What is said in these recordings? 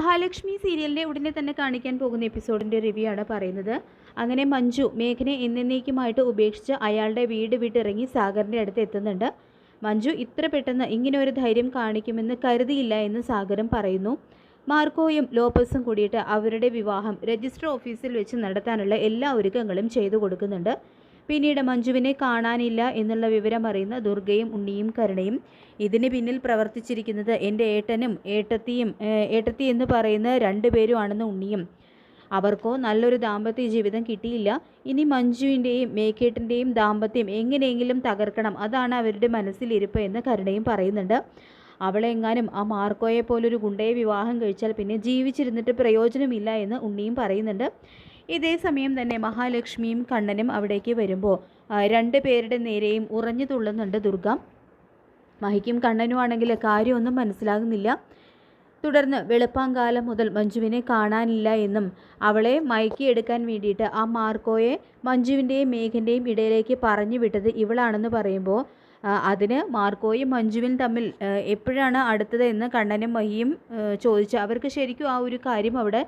മഹാലക്ഷ്മി സീരിയലിന്റെ ഉടനെ തന്നെ കാണിക്കാൻ പോകുന്ന എപ്പിസോഡിന്റെ റിവ്യൂ ആണ് പറയുന്നത്. അങ്ങനെ മഞ്ജു മേഘനെ എന്നേക്കുമായിട്ട് ഉപേക്ഷിച്ച് അയാളുടെ വീട് വിട്ടിറങ്ങി സാഗറിന്റെ അടുത്ത് എത്തുന്നുണ്ട്. മഞ്ജു ഇത്ര പെട്ടെന്ന് ഇങ്ങനെ ഒരു ധൈര്യം കാണിക്കുമെന്ന് കരുതിയില്ല എന്ന് സാഗരം പറയുന്നു. മാർക്കോയും ലോപ്പസും കൂടിയിട്ട് അവരുടെ വിവാഹം രജിസ്റ്റർ ഓഫീസിൽ വെച്ച് നടത്താനുള്ള എല്ലാ ഒരുക്കങ്ങളും ചെയ്തു കൊടുക്കുന്നുണ്ട്. പിന്നീട് മഞ്ജുവിനെ കാണാനില്ല എന്നുള്ള വിവരം അറിയുന്ന ദുർഗയും ഉണ്ണിയും കരുണയും ഇതിന് പിന്നിൽ പ്രവർത്തിച്ചിരിക്കുന്നത് എന്റെ ഏട്ടനും ഏട്ടത്തിയും ഏട്ടത്തി എന്ന് പറയുന്ന രണ്ടുപേരുമാണെന്ന് ഉണ്ണിയും. അവർക്കോ നല്ലൊരു ദാമ്പത്യ ജീവിതം കിട്ടിയില്ല. ഇനി മഞ്ജുവിന്റെയും മേക്കേട്ടിന്റെയും ദാമ്പത്യം എങ്ങനെയെങ്കിലും തകർക്കണം. അതാണ് അവരുടെ മനസ്സിലിരിപ്പ് എന്ന് കരുണയും പറയുന്നുണ്ട്. അവളെങ്ങാനും ആ മാർക്കോയെ പോലൊരു ഗുണ്ടയെ വിവാഹം കഴിച്ചാൽ പിന്നെ ജീവിച്ചിരുന്നിട്ട് പ്രയോജനമില്ല എന്ന് ഉണ്ണിയും പറയുന്നുണ്ട്. ഇതേ സമയം തന്നെ മഹാലക്ഷ്മിയും കണ്ണനും അവിടേക്ക് വരുമ്പോൾ രണ്ട് പേരുടെ നേരെയും ഉറഞ്ഞു തുള്ളുന്നുണ്ട് ദുർഗ. മഹിക്കും കണ്ണനുമാണെങ്കിൽ കാര്യമൊന്നും മനസ്സിലാകുന്നില്ല. തുടർന്ന് വെളുപ്പാങ്കാലം മുതൽ മഞ്ജുവിനെ കാണാനില്ല എന്നും അവളെ മയക്കിയെടുക്കാൻ വേണ്ടിയിട്ട് ആ മാർക്കോയെ മഞ്ജുവിന്റെയും മേഘന്റെയും ഇടയിലേക്ക് പറഞ്ഞു വിട്ടത് ഇവളാണെന്ന് പറയുമ്പോൾ അതിന് മാർക്കോയും മഞ്ജുവിനും തമ്മിൽ എപ്പോഴാണ് അടുത്തത് എന്ന് കണ്ണനും മഹിയും ചോദിച്ചു അവർക്ക് ശരിക്കും ആ ഒരു കാര്യം അവിടെ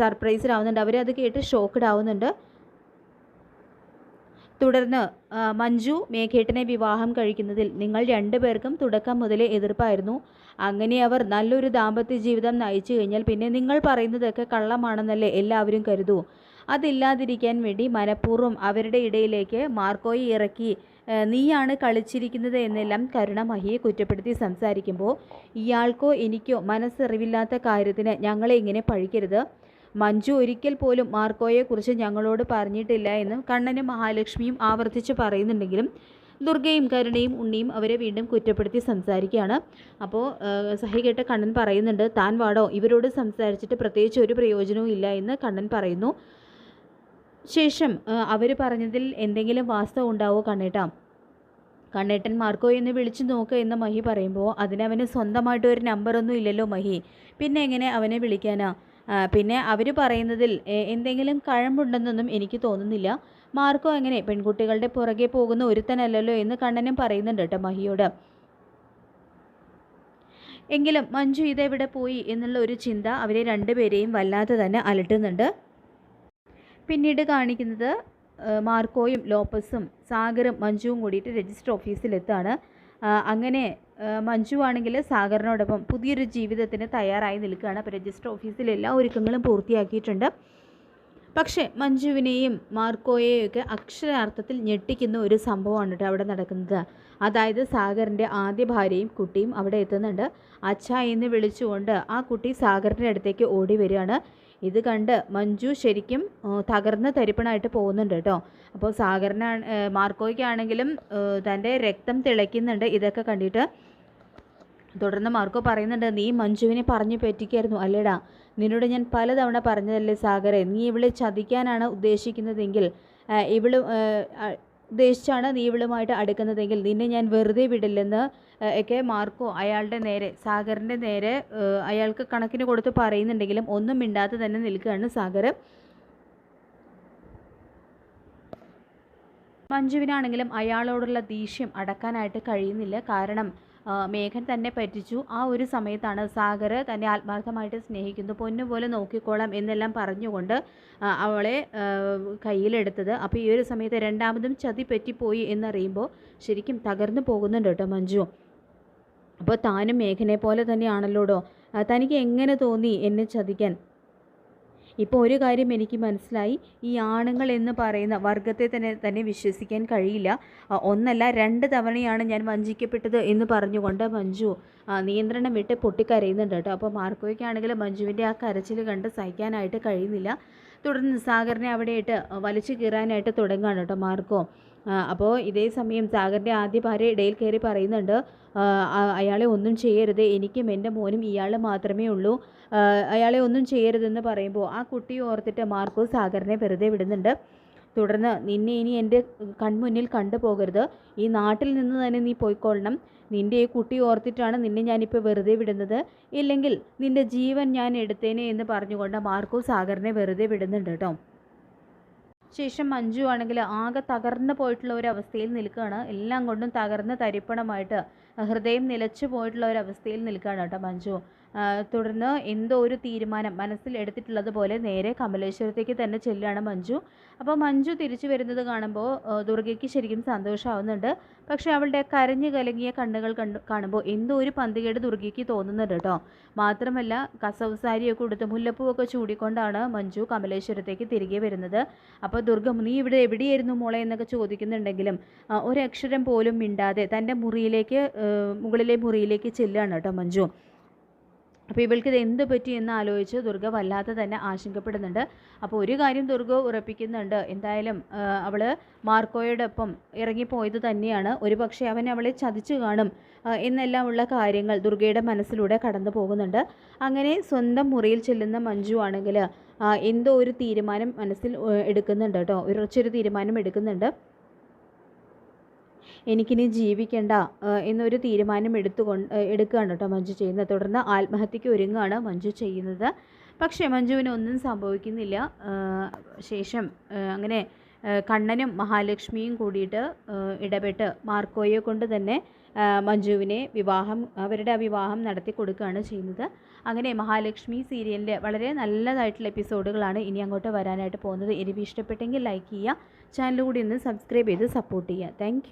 സർപ്രൈസിലാവുന്നുണ്ട്. അവരത് കേട്ട് ഷോക്ക്ഡ് ആവുന്നുണ്ട്. തുടർന്ന് മഞ്ജു മേഘേട്ടനെ വിവാഹം കഴിക്കുന്നതിൽ നിങ്ങൾ രണ്ടുപേർക്കും തുടക്കം മുതലേ എതിർപ്പായിരുന്നു. അങ്ങനെ അവർ നല്ലൊരു ദാമ്പത്യ ജീവിതം നയിച്ചു കഴിഞ്ഞാൽ പിന്നെ നിങ്ങൾ പറയുന്നതൊക്കെ കള്ളമാണെന്നല്ലേ എല്ലാവരും കരുതൂ. അതില്ലാതിരിക്കാൻ വേണ്ടി മനഃപൂർവം അവരുടെ ഇടയിലേക്ക് മാർക്കോയെ ഇറക്കി നീയാണ് കളിച്ചിരിക്കുന്നത് എന്നെല്ലാം കരുണ മഹിയെ കുറ്റപ്പെടുത്തി സംസാരിക്കുമ്പോൾ ഇയാൾക്കോ എനിക്കോ മനസ്സറിവില്ലാത്ത കാര്യത്തിന് ഞങ്ങളെ ഇങ്ങനെ പഴിക്കരുത്. മഞ്ജു ഒരിക്കൽ പോലും മാർക്കോയെക്കുറിച്ച് ഞങ്ങളോട് പറഞ്ഞിട്ടില്ല എന്ന് കണ്ണനും മഹാലക്ഷ്മിയും ആവർത്തിച്ച് പറയുന്നുണ്ടെങ്കിലും ദുർഗയും കരുണയും ഉണ്ണിയും അവരെ വീണ്ടും കുറ്റപ്പെടുത്തി സംസാരിക്കുകയാണ്. അപ്പോൾ സഹി കേട്ട കണ്ണൻ പറയുന്നുണ്ട് താൻ വാടോ ഇവരോട് സംസാരിച്ചിട്ട് പ്രത്യേകിച്ച് ഒരു പ്രയോജനവും ഇല്ല എന്ന് കണ്ണൻ പറയുന്നു. ശേഷം അവർ പറഞ്ഞതിൽ എന്തെങ്കിലും വാസ്തവം ഉണ്ടാവോ കണ്ണേട്ടാ? കണ്ണേട്ടൻ മാർക്കോ എന്ന് വിളിച്ചു നോക്ക് എന്ന് മഹി പറയുമ്പോൾ അതിനവന് സ്വന്തമായിട്ട് ഒരു നമ്പറൊന്നും ഇല്ലല്ലോ മഹി. പിന്നെ എങ്ങനെ അവനെ വിളിക്കാനാ? പിന്നെ അവർ പറയുന്നതിൽ എന്തെങ്കിലും കഴമ്പുണ്ടെന്നൊന്നും എനിക്ക് തോന്നുന്നില്ല. മാർക്കോ എങ്ങനെ? പെൺകുട്ടികളുടെ പുറകെ പോകുന്ന ഒരുത്തനല്ലല്ലോ എന്ന് കണ്ണനും പറയുന്നുണ്ട് കേട്ടോ മഹിയോട്. എങ്കിലും മഞ്ജു ഇതെവിടെ പോയി എന്നുള്ള ഒരു ചിന്ത അവരെ രണ്ടുപേരെയും വല്ലാതെ തന്നെ അലട്ടുന്നുണ്ട്. പിന്നീട് കാണിക്കുന്നത് മാർക്കോയും ലോപ്പസും സാഗറും മഞ്ജുവും കൂടിയിട്ട് രജിസ്റ്റർ ഓഫീസിലെത്താണ്. അങ്ങനെ മഞ്ജു ആണെങ്കിൽ സാഗറിനോടൊപ്പം പുതിയൊരു ജീവിതത്തിന് തയ്യാറായി നിൽക്കുകയാണ്. അപ്പോൾ രജിസ്റ്റർ ഓഫീസിൽ എല്ലാ ഒരുക്കങ്ങളും പൂർത്തിയാക്കിയിട്ടുണ്ട്. പക്ഷേ മഞ്ജുവിനെയും മാർക്കോയെയും ഒക്കെ അക്ഷരാർത്ഥത്തിൽ ഞെട്ടിക്കുന്ന ഒരു സംഭവമാണ് കേട്ടോ അവിടെ നടക്കുന്നത്. അതായത് സാഗറിന്റെ ആദ്യ ഭാര്യയും കുട്ടിയും അവിടെ എത്തുന്നുണ്ട്. അച്ഛ എന്ന് വിളിച്ചുകൊണ്ട് ആ കുട്ടി സാഗറിന്റെ അടുത്തേക്ക് ഓടി വരികയാണ്. ഇത് കണ്ട് മഞ്ജു ശരിക്കും തകർന്ന് തരിപ്പണായിട്ട് പോകുന്നുണ്ട് കേട്ടോ. അപ്പോൾ സാഗറിനാണ് മാർക്കോയ്ക്കാണെങ്കിലും തന്റെ രക്തം തിളയ്ക്കുന്നുണ്ട്. ഇതൊക്കെ കണ്ടിട്ട് തുടർന്ന് മാർക്കോ പറയുന്നുണ്ട് നീ മഞ്ജുവിനെ പറഞ്ഞു പറ്റിക്കായിരുന്നു അല്ലേടാ? നിന്നോട് ഞാൻ പലതവണ പറഞ്ഞതല്ലേ സാഗരെ നീ ഇവളെ ചതിക്കാനാണ് ഉദ്ദേശിക്കുന്നതെങ്കിൽ ഇവൾ ഉദ്ദേശിച്ചാണ് നീ ഇവളുമായിട്ട് അടുക്കുന്നതെങ്കിൽ നിന്നെ ഞാൻ വെറുതെ വിടില്ലെന്ന് ഒക്കെ മാർക്കോ അയാളുടെ നേരെ സാഗറിന്റെ നേരെ അയാൾക്ക് കണക്കിന് കൊടുത്ത് പറയുന്നുണ്ടെങ്കിലും ഒന്നും മിണ്ടാതെ തന്നെ നിൽക്കുകയാണ് സാഗർ മഞ്ജുവിനാണെങ്കിലും അയാളോടുള്ള ദേഷ്യം അടക്കാനായിട്ട് കഴിയുന്നില്ല. കാരണം മേഘൻ തന്നെ പറ്റിച്ചു. ആ ഒരു സമയത്താണ് സാഗർ തന്നെ ആത്മാർത്ഥമായിട്ട് സ്നേഹിക്കുന്നു. പൊന്നുപോലെ നോക്കിക്കോളാം എന്നെല്ലാം പറഞ്ഞുകൊണ്ട് അവളെ കയ്യിലെടുത്തത്. അപ്പോൾ ഈ ഒരു സമയത്ത് രണ്ടാമതും ചതി പറ്റിപ്പോയി എന്നറിയുമ്പോൾ ശരിക്കും തകർന്നു പോകുന്നുണ്ട് കേട്ടോ മഞ്ജു. അപ്പോൾ താനും മേഘനെ പോലെ തന്നെയാണല്ലോടോ? തനിക്ക് എങ്ങനെ തോന്നി എന്നെ ചതിക്കാൻ? ഇപ്പോൾ ഒരു കാര്യം എനിക്ക് മനസ്സിലായി. ഈ ആണുങ്ങൾ എന്ന് പറയുന്ന വർഗത്തെ തന്നെ തന്നെ വിശ്വസിക്കാൻ കഴിയില്ല. ഒന്നല്ല രണ്ട് തവണയാണ് ഞാൻ വഞ്ചിക്കപ്പെട്ടത് എന്ന് പറഞ്ഞുകൊണ്ട് മഞ്ജു നിയന്ത്രണം വിട്ട് പൊട്ടിക്കരയുന്നുണ്ട് കേട്ടോ. അപ്പോൾ മാർക്കോയ്ക്കാണെങ്കിൽ മഞ്ജുവിന്റെ ആ കരച്ചിൽ കണ്ട് സഹിക്കാനായിട്ട് കഴിയുന്നില്ല. തുടർന്ന് സാഗറിനെ അവിടെയിട്ട് വലിച്ചു കീറാനായിട്ട് തുടങ്ങുകയാണ് കേട്ടോ മാർക്കോ. അപ്പോൾ ഇതേ സമയം സാഗറിന്റെ ആദ്യ ഭാര്യ ഇടയിൽ കയറി പറയുന്നുണ്ട് അയാളെ ഒന്നും ചെയ്യരുത്. എനിക്കും എന്റെ മോനും ഇയാൾ മാത്രമേ ഉള്ളൂ. അയാളെ ഒന്നും ചെയ്യരുതെന്ന് പറയുമ്പോൾ ആ കുട്ടി ഓർത്തിട്ട് മാർക്കോ സാഗറിനെ വെറുതെ വിടുന്നുണ്ട്. തുടർന്ന് നിന്നെ ഇനി എന്റെ കൺമുന്നിൽ കണ്ടുപോകരുത്. ഈ നാട്ടിൽ നിന്ന് തന്നെ നീ പോയിക്കൊള്ളണം. നിന്റെ ഈ കുട്ടി ഓർത്തിട്ടാണ് നിന്നെ ഞാനിപ്പോൾ വെറുതെ വിടുന്നത്. ഇല്ലെങ്കിൽ നിന്റെ ജീവൻ ഞാൻ എടുത്തേനെ എന്ന് പറഞ്ഞുകൊണ്ട് മാർക്കോ സാഗറിനെ വെറുതെ വിടുന്നുണ്ട് കേട്ടോ ശേഷം മഞ്ജു ആണെങ്കിൽ ആകെ തകർന്നു പോയിട്ടുള്ള ഒരു അവസ്ഥയിൽ നിൽക്കുകയാണ്. എല്ലാം കൊണ്ടും തകർന്ന് തരിപ്പണമായിട്ട് ഹൃദയം നിലച്ചു പോയിട്ടുള്ള ഒരു അവസ്ഥയിൽ നിൽക്കുകയാണ് കേട്ടോ മഞ്ജു. തുടർന്ന് എന്തോ ഒരു തീരുമാനം മനസ്സിൽ എടുത്തിട്ടുള്ളത് പോലെ നേരെ കമലേശ്വരത്തേക്ക് തന്നെ ചെല്ലുകയാണ് മഞ്ജു. അപ്പോൾ മഞ്ജു തിരിച്ചു വരുന്നത് കാണുമ്പോൾ ദുർഗയ്ക്ക് ശരിക്കും സന്തോഷമാവുന്നുണ്ട്. പക്ഷേ അവളുടെ കരഞ്ഞു കലങ്ങിയ കണ്ണുകൾ കണ്ടു കാണുമ്പോൾ എന്തോ ഒരു പന്തികേട് ദുർഗയ്ക്ക് തോന്നുന്നുണ്ട് കേട്ടോ. മാത്രമല്ല കസവ് സാരിയൊക്കെ ഉടുത്ത് മുല്ലപ്പൂവൊക്കെ ചൂടിക്കൊണ്ടാണ് മഞ്ജു കമലേശ്വരത്തേക്ക് തിരികെ വരുന്നത്. അപ്പോൾ ദുർഗ നീ ഇവിടെ എവിടെയായിരുന്നു മോളെ? എന്നൊക്കെ ചോദിക്കുന്നുണ്ടെങ്കിലും ഒരക്ഷരം പോലും മിണ്ടാതെ തന്റെ മുറിയിലേക്ക് മുകളിലെ മുറിയിലേക്ക് ചെല്ലുകയാണ് കേട്ടോ മഞ്ജു. അപ്പോൾ ഇവൾക്ക് ഇത് എന്ത് പറ്റി എന്ന് ആലോചിച്ച് ദുർഗ വല്ലാതെ തന്നെ ആശങ്കപ്പെടുന്നുണ്ട്. അപ്പോൾ ഒരു കാര്യം ദുർഗ ഉറപ്പിക്കുന്നുണ്ട്. എന്തായാലും അവൾ മാർക്കോയോടൊപ്പം ഇറങ്ങിപ്പോയത് തന്നെയാണ്. ഒരു പക്ഷേ അവൻ അവളെ ചതിച്ചു കാണും എന്നെല്ലാം ഉള്ള കാര്യങ്ങൾ ദുർഗയുടെ മനസ്സിലൂടെ കടന്നു പോകുന്നുണ്ട്. അങ്ങനെ സ്വന്തം മുറിയിൽ ചെല്ലുന്ന മഞ്ജു ആണെങ്കിൽ എന്തോ ഒരു തീരുമാനം മനസ്സിൽ എടുക്കുന്നുണ്ട് കേട്ടോ. ഉറച്ചൊരു തീരുമാനം എടുക്കുന്നുണ്ട്. എനിക്കിനി ജീവിക്കണ്ട എന്നൊരു തീരുമാനം എടുത്തുകൊണ്ട് എടുക്കുകയാണ് കേട്ടോ മഞ്ജു ചെയ്യുന്നത്. തുടർന്ന് ആത്മഹത്യയ്ക്ക് ഒരുങ്ങുകയാണ് മഞ്ജു ചെയ്യുന്നത്. പക്ഷേ മഞ്ജുവിന് ഒന്നും സംഭവിക്കുന്നില്ല. ശേഷം അങ്ങനെ കണ്ണനും മഹാലക്ഷ്മിയും കൂടിയിട്ട് ഇടപെട്ട് മാർക്കോയെ കൊണ്ട് തന്നെ മഞ്ജുവിനെ വിവാഹം അവരുടെ വിവാഹം നടത്തി കൊടുക്കുകയാണ് ചെയ്യുന്നത്. അങ്ങനെ മഹാലക്ഷ്മി സീരിയലിന്റെ വളരെ നല്ലതായിട്ടുള്ള എപ്പിസോഡുകളാണ് ഇനി അങ്ങോട്ട് വരാനായിട്ട് പോകുന്നത്. എനിക്ക് ഇഷ്ടപ്പെട്ടെങ്കിൽ ലൈക്ക് ചെയ്യുക. ചാനൽ കൂടി ഒന്ന് സബ്സ്ക്രൈബ് ചെയ്ത് സപ്പോർട്ട് ചെയ്യുക. താങ്ക്